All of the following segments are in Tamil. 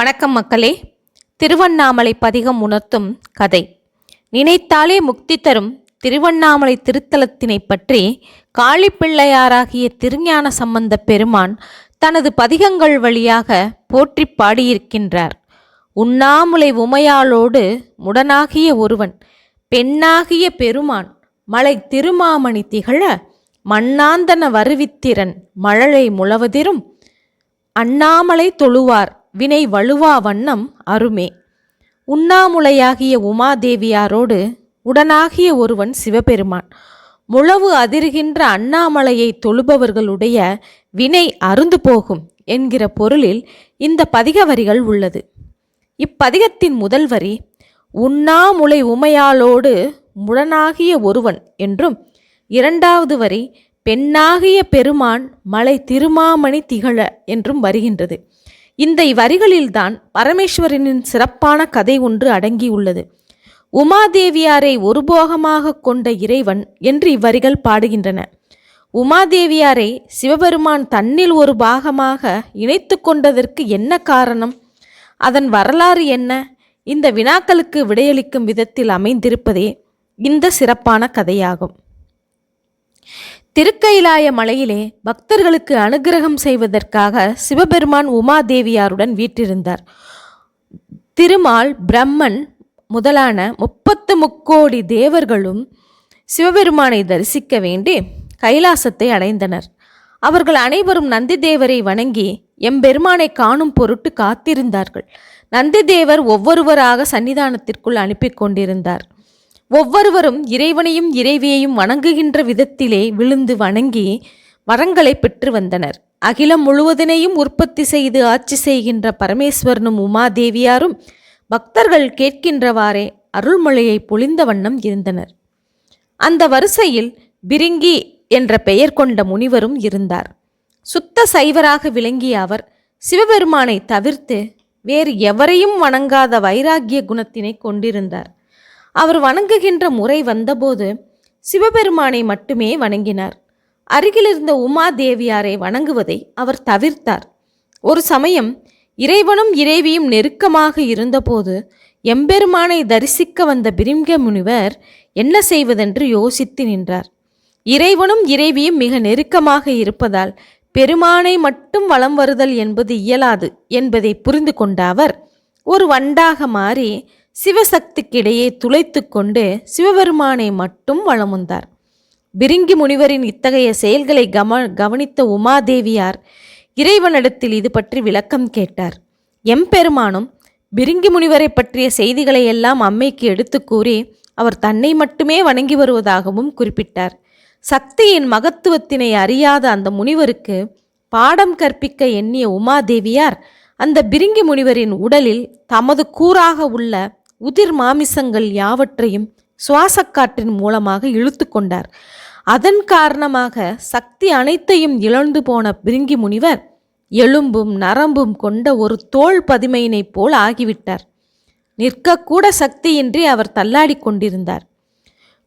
வணக்கம் மக்களே. திருவண்ணாமலை பதிகம் உணர்த்தும் கதை. நினைத்தாலே முக்தி தரும் திருவண்ணாமலை திருத்தலத்தினை பற்றி காளிப்பிள்ளையாராகிய திருஞான சம்பந்த பெருமான் தனது பதிகங்கள் வழியாக போற்றிப் பாடியிருக்கின்றார். உண்ணாமுலை உமையாளோடு முடனாகிய ஒருவன் பெண்ணாகிய பெருமான் மலை திருமாமணி திகழ மண்ணாந்தன வருவித்திரன் மழலை முழவதிரும் அண்ணாமலை தொழுவார். வினை வழுவா வண்ணம் அருமே. உண்ணாமுலையாகிய உமாதேவியாரோடு உடனாகிய ஒருவன் சிவபெருமான். முழவு அதிர்கின்ற அண்ணாமலையை தொழுபவர்களுடைய வினை அருந்து போகும் என்கிற பொருளில் இந்த பதிக வரிகள் உள்ளது. இப்பதிகத்தின் முதல் வரி உண்ணாமுலை உமையாளோடு முடனாகிய ஒருவன் என்றும் இரண்டாவது வரி பெண்ணாகிய பெருமான் மலை திருமாமணி திகழ என்றும் வருகின்றது. இந்த வரிகளில்தான் பரமேஸ்வரனின் சிறப்பான கதை ஒன்று அடங்கியுள்ளது. உமாதேவியாரை ஒருபோகமாக கொண்ட இறைவன் என்று இவ்வரிகள் பாடுகின்றன. உமாதேவியாரை சிவபெருமான் தன்னில் ஒரு பாகமாக இணைத்து கொண்டதற்கு என்ன காரணம்? அதன் வரலாறு என்ன? இந்த வினாக்களுக்கு விடையளிக்கும் விதத்தில் அமைந்திருப்பதே இந்த சிறப்பான கதையாகும். திருக்கைலாய மலையிலே பக்தர்களுக்கு அனுகிரகம் செய்வதற்காக சிவபெருமான் உமாதேவியாருடன் வீற்றிருந்தார். திருமால் பிரம்மன் முதலான முப்பத்து முக்கோடி தேவர்களும் சிவபெருமானை தரிசிக்க வேண்டி கைலாசத்தை அடைந்தனர். அவர்கள் அனைவரும் நந்தி தேவரை வணங்கி எம்பெருமானை காணும் பொருட்டு காத்திருந்தார்கள். நந்தி தேவர் ஒவ்வொருவராக சன்னிதானத்திற்குள் அனுப்பி கொண்டிருந்தார். ஒவ்வொருவரும் இறைவனையும் இறைவியையும் வணங்குகின்ற விதத்திலே விழுந்து வணங்கி வரங்களை பெற்று வந்தனர். அகிலம் முழுவதனையும் உற்பத்தி செய்து ஆட்சி செய்கின்ற பரமேஸ்வரனும் உமாதேவியாரும் பக்தர்கள் கேட்கின்றவாறே அருள்மொழியை பொழிந்த வண்ணம் இருந்தனர். அந்த வரிசையில் பிரிங்கி என்ற பெயர் கொண்ட முனிவரும் இருந்தார். சுத்த சைவராக விளங்கிய அவர் சிவபெருமானை தவிர்த்து வேறு எவரையும் வணங்காத வைராகிய குணத்தினை கொண்டிருந்தார். அவர் வணங்குகின்ற முறை வந்தபோது சிவபெருமானை மட்டுமே வணங்கினார். அருகிலிருந்த உமாதேவியாரை வணங்குவதை அவர் தவிர்த்தார். ஒரு சமயம் இறைவனும் இறைவியும் நெருக்கமாக இருந்தபோது எம்பெருமானை தரிசிக்க வந்த பிரிங்க முனிவர் என்ன செய்வதென்று யோசித்து நின்றார். இறைவனும் இறைவியும் மிக நெருக்கமாக இருப்பதால் பெருமானை மட்டும் வலம் வருதல் என்பது இயலாது என்பதை புரிந்து கொண்ட அவர் ஒரு வண்டாக மாறி சிவசக்திக்கிடையே துளைத்து கொண்டு சிவபெருமானை மட்டும் வளம் வந்தார் பிரிங்கி முனிவரின் இத்தகைய செயல்களை கவ கவனித்த உமாதேவியார் இறைவனிடத்தில் இது பற்றி விளக்கம் கேட்டார். எம்பெருமானும் பிரிங்கி முனிவரை பற்றிய செய்திகளை எல்லாம் அம்மைக்கு எடுத்து கூறி அவர் தன்னை மட்டுமே வணங்கி வருவதாகவும் குறிப்பிட்டார். சக்தியின் மகத்துவத்தினை அறியாத அந்த முனிவருக்கு பாடம் கற்பிக்க எண்ணிய உமாதேவியார் அந்த பிரிங்கி முனிவரின் உடலில் தமது கூறாக உள்ள உதிர் மாமிசங்கள் யாவற்றையும் சுவாசக்காற்றின் மூலமாக இழுத்து கொண்டார். அதன் காரணமாக சக்தி அனைத்தையும் இழந்து போன பிரிங்கி முனிவர் எலும்பும் நரம்பும் கொண்ட ஒரு தோல் பதிமையினைப் போல் ஆகிவிட்டார். நிற்கக்கூட சக்தியின்றி அவர் தள்ளாடிக் கொண்டிருந்தார்.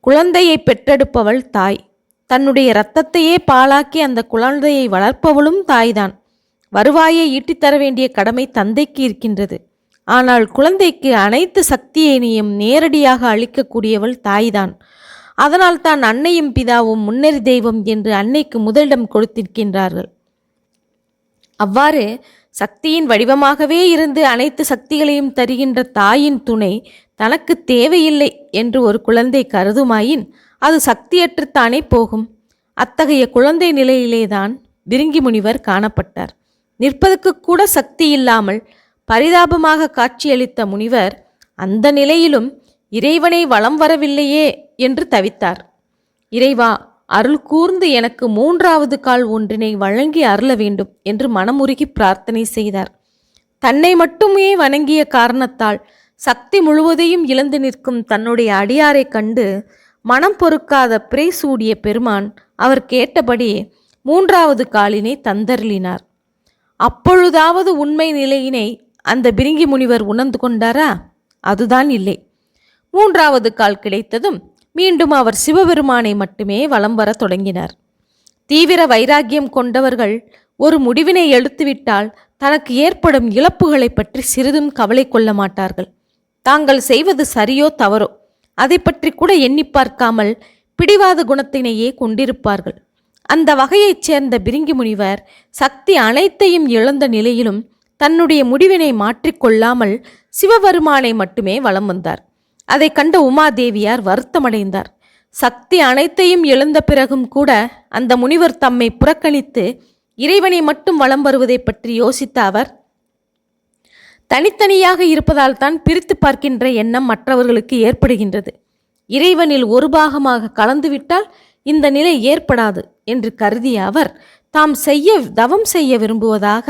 குழந்தையை பெற்றெடுப்பவள் தாய். தன்னுடைய இரத்தத்தையே பாழாக்கி அந்த குழந்தையை வளர்ப்பவளும் தாய்தான். வருவாயை ஈட்டித்தர வேண்டிய கடமை தந்தைக்கு இருக்கின்றது. ஆனால் குழந்தைக்கு அனைத்து சக்தியினையும் நேரடியாக அளிக்கக்கூடியவள் தாய்தான். அதனால் தான் அன்னையும் பிதாவும் முன்னறி தெய்வம் என்று அன்னைக்கு முதலிடம் கொடுத்திருக்கின்றார்கள். அவ்வாறு சக்தியின் வடிவமாகவே இருந்து அனைத்து சக்திகளையும் தருகின்ற தாயின் துணை தனக்கு தேவையில்லை என்று ஒரு குழந்தை கருதுமாயின் அது சக்தியற்று தானே போகும். அத்தகைய குழந்தை நிலையிலேதான் விருங்கி முனிவர் காணப்பட்டார். நிற்பதற்கு கூட சக்தி இல்லாமல் பரிதாபமாக காட்சியளித்த முனிவர் அந்த நிலையிலும் இறைவனை வலம் வரவில்லையே என்று தவித்தார். இறைவா அருள் கூர்ந்து எனக்கு மூன்றாவது கால் ஒன்றினை வழங்கி அருள வேண்டும் என்று மனமுருகி பிரார்த்தனை செய்தார். தன்னை மட்டுமே வணங்கிய காரணத்தால் சக்தி முழுவதையும் இழந்து நிற்கும் தன்னுடைய அடியாரைக் கண்டு மனம் பொறுக்காத பிறை சூடிய பெருமான் அவர் கேட்டபடி மூன்றாவது காலினை தந்தருளினார். அப்பொழுதாவது உண்மை நிலையினை அந்த பிரிங்கி முனிவர் உணர்ந்து கொண்டாரா? அதுதான் இல்லை. மூன்றாவது கால் கிடைத்ததும் மீண்டும் அவர் சிவபெருமானை மட்டுமே வலம் வரத் தொடங்கினார். தீவிர வைராக்கியம் கொண்டவர்கள் ஒரு முடிவினை எடுத்துவிட்டால் தனக்கு ஏற்படும் இழப்புகளை பற்றி சிறிதும் கவலை கொள்ள மாட்டார்கள். தாங்கள் செய்வது சரியோ தவறோ அதை பற்றி கூட எண்ணி பார்க்காமல் பிடிவாத குணத்தினையே கொண்டிருப்பார்கள். அந்த வகையைச் சேர்ந்த பிரிங்கி முனிவர் சக்தி அனைத்தையும் இழந்த நிலையிலும் தன்னுடைய முடிவினை மாற்றிக்கொள்ளாமல் சிவபெருமானை மட்டுமே வலம் வந்தார். அதை கண்ட உமாதேவியார் வருத்தமடைந்தார். சக்தி அனைத்தையும் எழுந்த பிறகும் கூட அந்த முனிவர் தம்மை புறக்கணித்து இறைவனை மட்டும் வலம் வருவதை பற்றி யோசித்த அவர் தனித்தனியாக இருப்பதால் தான் பிரித்து பார்க்கின்ற எண்ணம் மற்றவர்களுக்கு ஏற்படுகின்றது. இறைவனில் ஒரு பாகமாக கலந்துவிட்டால் இந்த நிலை ஏற்படாது என்று கருதிய அவர் தாம் செய்ய தவம் செய்ய விரும்புவதாக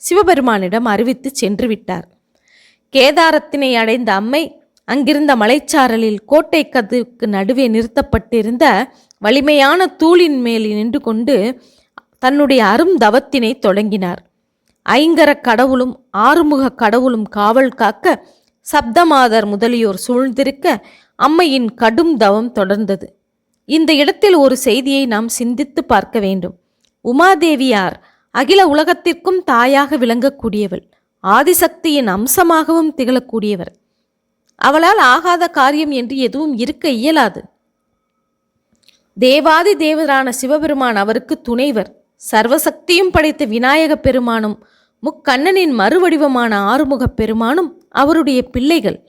சிவபெருமானிடம் அறிவித்து சென்று விட்டார் கேதாரத்தினை அடைந்த அம்மை அங்கிருந்த மலைச்சாரலில் கோட்டை கதுவுக்கு நடுவே நிறுத்தப்பட்டிருந்த வலிமையான தூளின் மேல் நின்று கொண்டு தன்னுடைய அரும் தவத்தினை தொடங்கினார். ஐங்கர கடவுளும் ஆறுமுக கடவுளும் காவல் காக்க சப்தமாதர் முதலியோர் சூழ்ந்திருக்க அம்மையின் கடும் தவம் தொடர்ந்தது. இந்த இடத்தில் ஒரு செய்தியை நாம் சிந்தித்து பார்க்க வேண்டும். உமாதேவியார் அகில உலகத்திற்கும் தாயாக விளங்கக்கூடியவள். ஆதிசக்தியின் அம்சமாகவும் திகழக்கூடியவர். அவளால் ஆகாத காரியம் என்று எதுவும் இருக்க இயலாது. தேவாதி தேவரான சிவபெருமான் அவருக்கு துணைவர். சர்வசக்தியும் படைத்த விநாயகப் பெருமானும் முக்கண்ணனின் மறுவடிவமான ஆறுமுகப் பெருமானும் அவருடைய பிள்ளைகள்.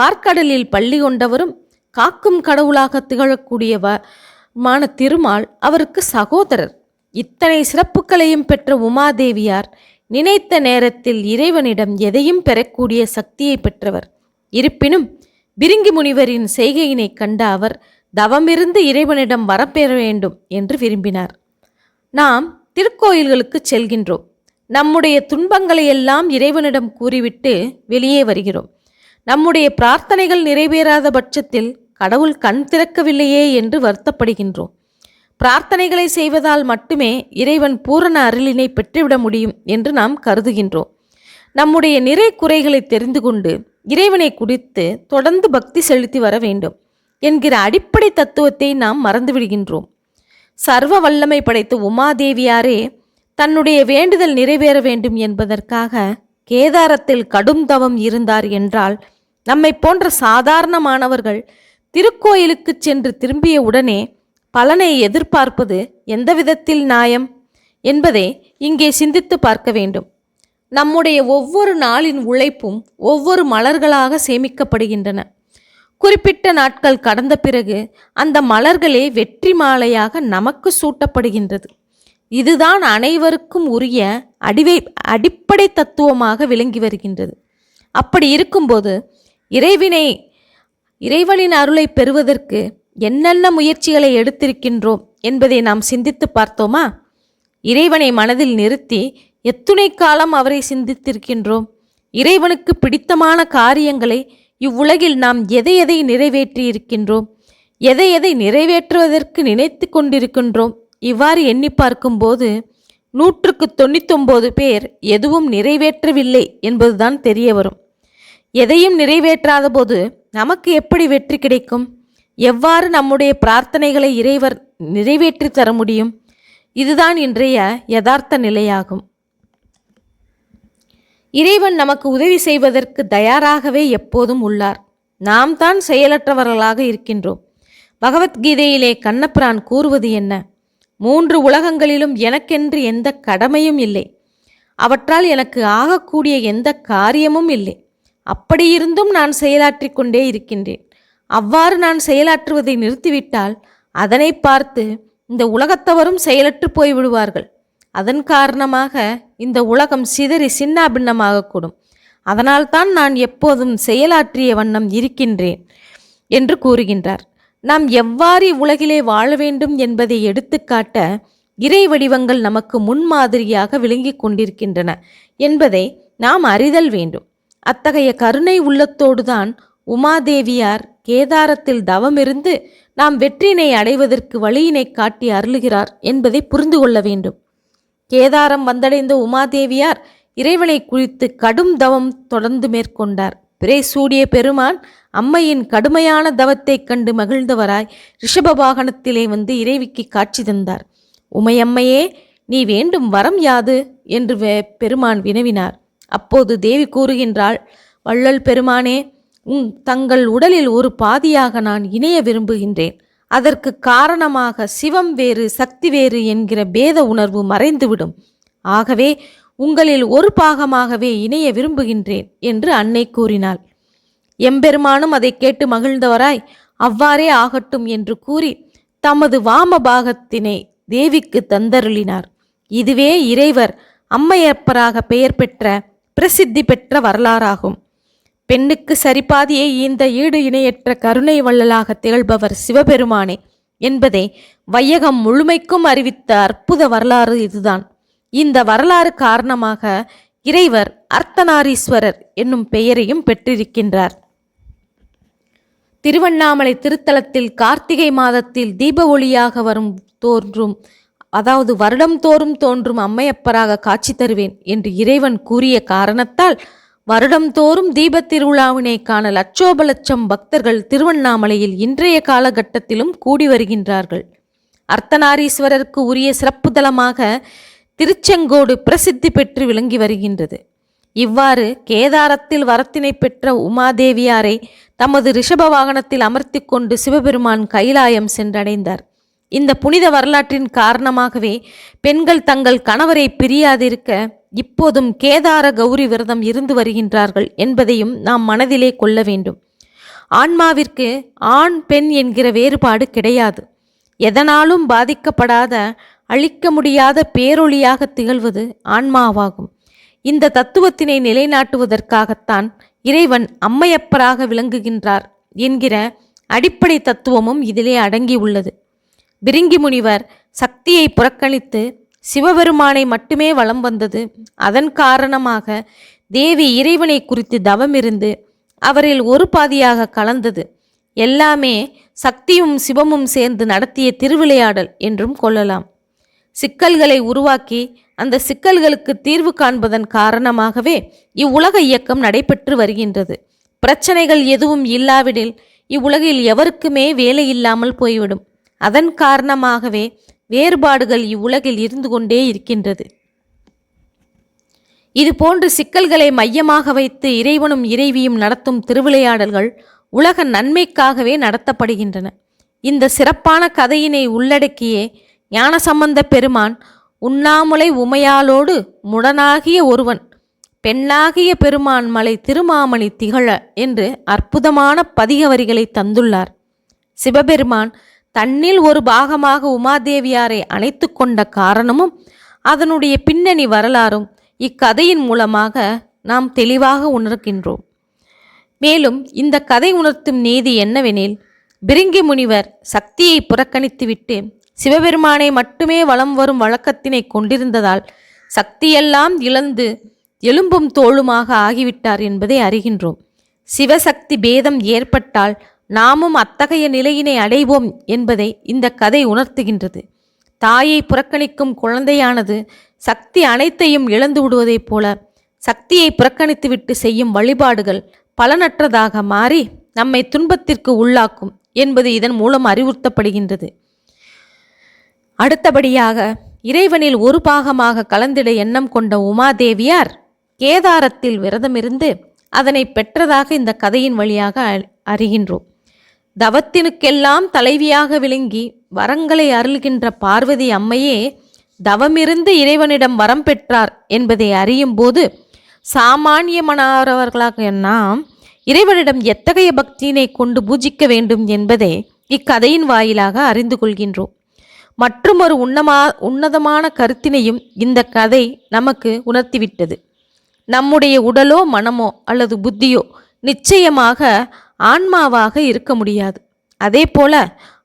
பார்க்கடலில் பள்ளி கொண்டவரும் காக்கும் கடவுளாக திகழக்கூடியவ மான திருமால் அவருக்கு சகோதரர். இத்தனை சிறப்புகளையும் பெற்ற உமாதேவியார் நினைத்த நேரத்தில் இறைவனிடம் எதையும் பெறக்கூடிய சக்தியை பெற்றவர். இருப்பினும் பிரிங்கி முனிவரின் செய்கையினை கண்ட அவர் தவமிருந்து இறைவனிடம் வரப்பெற வேண்டும் என்று விரும்பினார். நாம் திருக்கோயில்களுக்கு செல்கின்றோம். நம்முடைய துன்பங்களை எல்லாம் இறைவனிடம் கூறிவிட்டு வெளியே வருகிறோம். நம்முடைய பிரார்த்தனைகள் நிறைவேறாத பட்சத்தில் கடவுள் கண் திறக்கவில்லையே என்று வருத்தப்படுகின்றோம். பிரார்த்தனைகளை செய்வதால் மட்டுமே இறைவன் பூரண அருளினை பெற்றுவிட முடியும் என்று நாம் கருதுகின்றோம். நம்முடைய நிறை குறைகளை தெரிந்து கொண்டு இறைவனை குறித்து தொடர்ந்து பக்தி செலுத்தி வர வேண்டும் என்கிற அடிப்படை தத்துவத்தை நாம் மறந்துவிடுகின்றோம். சர்வ வல்லமை படைத்த உமாதேவியாரே தன்னுடைய வேண்டுதல் நிறைவேற வேண்டும் என்பதற்காக கேதாரத்தில் கடும் தவம் இருந்தார் என்றால் நம்மை போன்ற சாதாரணமானவர்கள் திருக்கோயிலுக்கு சென்று திரும்பிய உடனே பலனை எதிர்பார்ப்பது எந்த விதத்தில் நியாயம் என்பதை இங்கே சிந்தித்து பார்க்க வேண்டும். நம்முடைய ஒவ்வொரு நாளின் உழைப்பும் ஒவ்வொரு மலர்களாக சேமிக்கப்படுகின்றன. குறிப்பிட்ட நாட்கள் கடந்த பிறகு அந்த மலர்களே வெற்றி மாலையாக நமக்கு சூட்டப்படுகின்றது. இதுதான் அனைவருக்கும் உரிய அடிவை அடிப்படை தத்துவமாக விளங்கி வருகின்றது. அப்படி இருக்கும்போது இறைவினை இறைவனின் அருளை பெறுவதற்கு என்னென்ன முயற்சிகளை எடுத்திருக்கின்றோம் என்பதை நாம் சிந்தித்து பார்த்தோமா? இறைவனை மனதில் நிறுத்தி எத்துணை காலம் அவரை சிந்தித்திருக்கின்றோம்? இறைவனுக்கு பிடித்தமான காரியங்களை இவ்வுலகில் நாம் எதை எதை நிறைவேற்றி இருக்கின்றோம் எதை எதை நிறைவேற்றுவதற்கு நினைத்து கொண்டிருக்கின்றோம்? இவ்வாறு எண்ணி பார்க்கும்போது நூற்றுக்கு தொண்ணூத்தொம்பது பேர் எதுவும் நிறைவேற்றவில்லை என்பதுதான் தெரிய வரும் எதையும் நிறைவேற்றாத போது நமக்கு எப்படி வெற்றி கிடைக்கும்? எவ்வாறு நம்முடைய பிரார்த்தனைகளை இறைவர் நிறைவேற்றி தர முடியும்? இதுதான் இன்றைய யதார்த்த நிலையாகும். இறைவன் நமக்கு உதவி செய்வதற்கு தயாராகவே எப்போதும் உள்ளார். நாம் தான் செயலற்றவர்களாக இருக்கின்றோம். பகவத்கீதையிலே கண்ணபிரான் கூறுவது என்ன? மூன்று உலகங்களிலும் எனக்கென்று எந்த கடமையும் இல்லை. அவற்றால் எனக்கு ஆகக்கூடிய எந்த காரியமும் இல்லை. அப்படியிருந்தும் நான் செயலாற்றிக் கொண்டே இருக்கின்றேன். அவ்வாறு நான் செயலாற்றுவதை நிறுத்திவிட்டால் அதனை பார்த்து இந்த உலகத்தவரும் செயலற்று போய்விடுவார்கள். அதன் காரணமாக இந்த உலகம் சிதறி சின்னாபின்னமாகக்கூடும் அதனால்தான் நான் எப்போதும் செயலாற்றிய வண்ணம் இருக்கின்றேன் என்று கூறுகின்றார். நாம் எவ்வாறு உலகிலே வாழ வேண்டும் என்பதை எடுத்துக்காட்ட இறை வடிவங்கள் நமக்கு முன்மாதிரியாக விளங்கிக் கொண்டிருக்கின்றன என்பதை நாம் அறிதல் வேண்டும். அத்தகைய கருணை உள்ளத்தோடுதான் உமாதேவியார் கேதாரத்தில் தவமிருந்து நாம் வெற்றினை அடைவதற்கு வழியினை காட்டி அருளுகிறார் என்பதை புரிந்து கொள்ள வேண்டும். கேதாரம் வந்தடைந்த உமாதேவியார் இறைவனை குறித்து கடும் தவம் தொடர்ந்து மேற்கொண்டார். பிறை சூடிய பெருமான் அம்மையின் கடுமையான தவத்தைக் கண்டு மகிழ்ந்தவராய் ரிஷப வாகனத்திலே வந்து இறைவிக்கு காட்சி தந்தார். உமையம்மையே நீ வேண்டும் வரம் யாது என்று பெருமான் வினவினார். அப்போது தேவி கூறுகின்றாள் வள்ளல் பெருமானே உன் தங்கள் உடலில் ஒரு பாதியாக நான் இணைய விரும்புகின்றேன். அதற்கு காரணமாக சிவம் வேறு சக்தி வேறு என்கிற பேத உணர்வு மறைந்துவிடும். ஆகவே உங்களில் ஒரு பாகமாகவே இணைய விரும்புகின்றேன் என்று அன்னை கூறினாள். எம்பெருமானும் அதை கேட்டு மகிழ்ந்தவராய் அவ்வாறே ஆகட்டும் என்று கூறி தமது வாம பாகத்தினை தேவிக்கு தந்தருளினார். இதுவே இறைவர் அம்மையப்பராக பெயர் பெற்ற பிரசித்தி பெற்ற வரலாறாகும். பெண்ணுக்கு சரிபாதியை இந்த ஈடு இணையற்ற கருணை வள்ளலாக திகழ்பவர் சிவபெருமானே என்பதை வையகம் முழுமைக்கும் அறிவித்த அற்புத வரலாறு இதுதான். இந்த வரலாறு காரணமாக இறைவர் அர்த்தநாரீஸ்வரர் என்னும் பெயரையும் பெற்றிருக்கின்றார். திருவண்ணாமலை திருத்தலத்தில் கார்த்திகை மாதத்தில் தீப ஒளியாக வரும் தோன்றும் அதாவது வருடம் தோறும் தோன்றும் அம்மையப்பராக காட்சி தருவேன் என்று இறைவன் கூறிய காரணத்தால் வருடம்தோறும் தீபத்திருவிழாவினை தீபத் திருவிழாவினை காண லட்சோப லட்சம் பக்தர்கள் திருவண்ணாமலையில் இன்றைய காலகட்டத்திலும் கூடி வருகின்றார்கள். அர்த்தநாரீஸ்வரருக்கு உரிய சிறப்பு தலமாக திருச்செங்கோடு பிரசித்தி பெற்று விளங்கி வருகின்றது. இவ்வாறு கேதாரத்தில் வரத்தினை பெற்ற உமாதேவியாரை தமது ரிஷப வாகனத்தில் அமர்த்தி கொண்டு சிவபெருமான் கைலாயம் சென்றடைந்தார். இந்த புனித வரலாற்றின் காரணமாகவே பெண்கள் தங்கள் கணவரை பிரியாதிருக்க இப்போதும் கேதார கௌரி விரதம் இருந்து வருகின்றார்கள் என்பதையும் நாம் மனதிலே கொள்ள வேண்டும். ஆன்மாவிற்கு ஆண் பெண் என்கிற வேறுபாடு கிடையாது. எதனாலும் பாதிக்கப்படாத அழிக்க முடியாத பேரொளியாக திகழ்வது ஆன்மாவாகும். இந்த தத்துவத்தினை நிலைநாட்டுவதற்காகத்தான் இறைவன் அம்மையப்பராக விளங்குகின்றார் என்கிற அடிப்படை தத்துவமும் இதிலே அடங்கியுள்ளது. பிரிங்கி முனிவர் சக்தியை புறக்கணித்து சிவபெருமானை மட்டுமே வலம் வந்தது. அதன் காரணமாக தேவி இறைவனை குறித்து தவம் இருந்து அவரில் ஒரு பாதியாக கலந்தது. எல்லாமே சக்தியும் சிவமும் சேர்ந்து நடத்திய திருவிளையாடல் என்றும் கொள்ளலாம். சிக்கல்களை உருவாக்கி அந்த சிக்கல்களுக்கு தீர்வு காண்பதன் காரணமாகவே இவ்வுலக இயக்கம் நடைபெற்று வருகின்றது. பிரச்சனைகள் எதுவும் இல்லாவிடில் இவ்வுலகில் எவருக்குமே வேலை இல்லாமல் போய்விடும். அதன் காரணமாகவே வேறுபாடுகள் இவ்வுலகில் இருந்து கொண்டே இருக்கின்றது. இது போன்று சிக்கல்களை மையமாக வைத்து இறைவனும் இறைவியும் நடத்தும் திருவிளையாடல்கள் உலக நன்மைக்காகவே நடத்தப்படுகின்றன. இந்த சிறப்பான கதையினை உள்ளடக்கியே ஞானசம்பந்த பெருமான் உண்ணாமுலை உமையாலோடு முடனாகிய ஒருவன் பெண்ணாகிய பெருமான் மலை திருமாமணி திகழ என்று அற்புதமான பதிக வரிகளை தந்துள்ளார். சிவபெருமான் தன்னில் ஒரு பாகமாக உமாதேவியாரை அணைத்து கொண்ட காரணமும் அதனுடைய பின்னணி வரலாறும் இக்கதையின் மூலமாக நாம் தெளிவாக உணர்கின்றோம். மேலும் இந்த கதை உணர்த்தும் நீதி என்னவெனில் பிரிங்கி முனிவர் சக்தியை புறக்கணித்துவிட்டு சிவபெருமானை மட்டுமே வலம் வரும் வழக்கத்தினை கொண்டிருந்ததால் சக்தியெல்லாம் இழந்து எலும்பும் தோளுமாக ஆகிவிட்டார் என்பதை அறிகின்றோம். சிவசக்தி பேதம் ஏற்பட்டால் நாமும் அத்தகைய நிலையினை அடைவோம் என்பதை இந்த கதை உணர்த்துகின்றது. தாயை புறக்கணிக்கும் குழந்தையானது சக்தி அனைத்தையும் இழந்து விடுவதைப் போல சக்தியை புறக்கணித்துவிட்டு செய்யும் வழிபாடுகள் பலனற்றதாக மாறி நம்மை துன்பத்திற்கு உள்ளாக்கும் என்பது இதன் மூலம் அறிவுறுத்தப்படுகின்றது. அடுத்தபடியாக இறைவனில் ஒரு பாகமாக கலந்திட எண்ணம் கொண்ட உமாதேவியார் கேதாரத்தில் விரதமிருந்து அதனை பெற்றதாக இந்த கதையின் வழியாக அ- அறிகின்றோம். தவத்தினுக்கெல்லாம் தலைவியாக விளங்கி வரங்களை அருள்கின்ற பார்வதி அம்மையே தவமிருந்து இறைவனிடம் வரம் பெற்றார் என்பதை அறியும் போது சாமானியமானவர்களாக நாம் இறைவனிடம் எத்தகைய பக்தியினை கொண்டு பூஜிக்க வேண்டும் என்பதை இக்கதையின் வாயிலாக அறிந்து கொள்கின்றோம். மற்றுமொரு உன்னமா உன்னதமான கருத்தினையும் இந்த கதை நமக்கு உணர்த்திவிட்டது. நம்முடைய உடலோ மனமோ அல்லது புத்தியோ நிச்சயமாக ஆன்மாவாக இருக்க முடியாது. அதே போல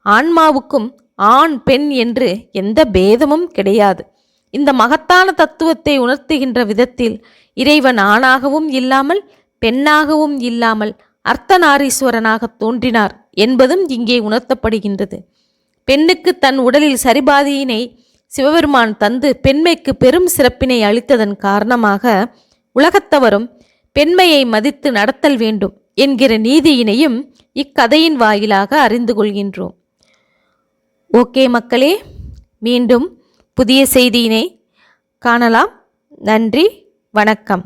ஆன்மாவுக்கும் ஆண் பெண் என்று எந்த பேதமும் கிடையாது. இந்த மகத்தான தத்துவத்தை உணர்த்துகின்ற விதத்தில் இறைவன் ஆணாகவும் இல்லாமல் பெண்ணாகவும் இல்லாமல் அர்த்தநாரீஸ்வரனாக தோன்றினார் என்பதும் இங்கே உணர்த்தப்படுகின்றது. பெண்ணுக்கு தன் உடலில் சரிபாதியினை சிவபெருமான் தந்து பெண்மைக்கு பெரும் சிறப்பினை அளித்ததன் காரணமாக உலகத்தவரும் பெண்மையை மதித்து நடத்தல் வேண்டும். என்கிற நீதியினையும் இக்கதையின் வாயிலாக அறிந்து கொள்கின்றோம். ஓகே மக்களே மீண்டும் புதிய செய்தியினை காணலாம். நன்றி வணக்கம்.